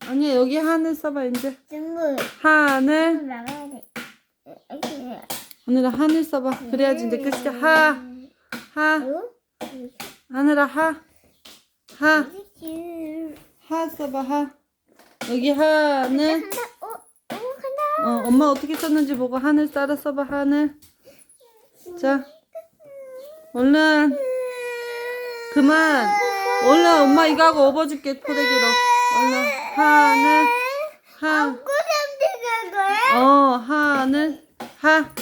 아니야 여기 하늘 써봐 이제. 하늘. 하늘아 하늘 써봐. 그래야지 이제 끝이야. 하하. 어? 하늘아 하하. 하 이렇게. 써봐 하. 여기 하늘. 어 엄마 어떻게 썼는지 보고 하늘 따라 써봐 하늘. 자. 얼른. 그만. 얼른 엄마 이거 하고 업어줄게 포대기로 얼른 하늘 하. 거야? 어 하늘 하.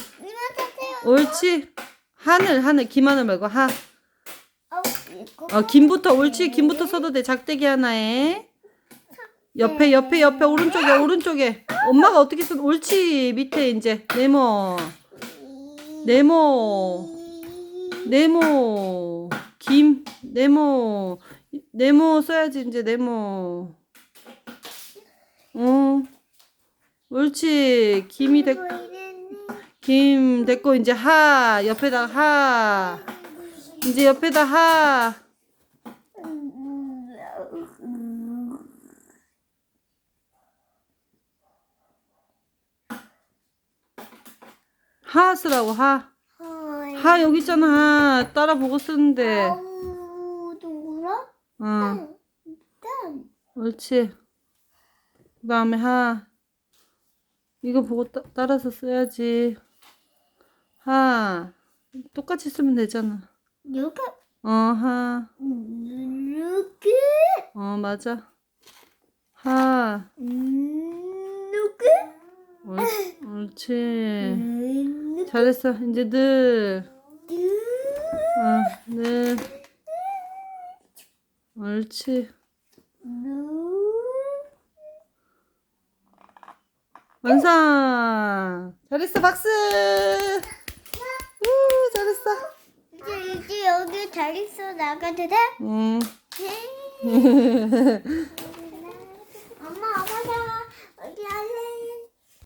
옳지. 하늘 하늘 김하늘 말고 하. 어, 이거. 어, 김부터 옳지. 김부터 써도 돼. 작대기 하나에. 옆에 옆에 옆에 오른쪽에 오른쪽에. 엄마가 어떻게 쓴 옳지. 밑에 이제 네모. 네모. 네모. 김. 네모. 네모 써야지 이제 네모 어 옳지 김이 됐김 됐고 이제 하 옆에다 하 이제 옆에다 하 하 쓰라고 하. 하 여기 있잖아. 하. 따라 보고 쓰는데. 일단 옳지. 그 다음에 하. 이거 보고 따, 따라서 써야지. 하. 똑같이 쓰면 되잖아. 이렇게 어, 하. 이렇게 어, 맞아. 하. 이렇게 옳, 옳지. 이렇게 잘했어. 이제 늘. 어, 늘. 옳지. 완성! 잘했어, 박수! 우, 잘했어. 이제, 이제 여기 잘 있어. 나가도 돼? 응. 엄마, 엄마, 나 여기 할래.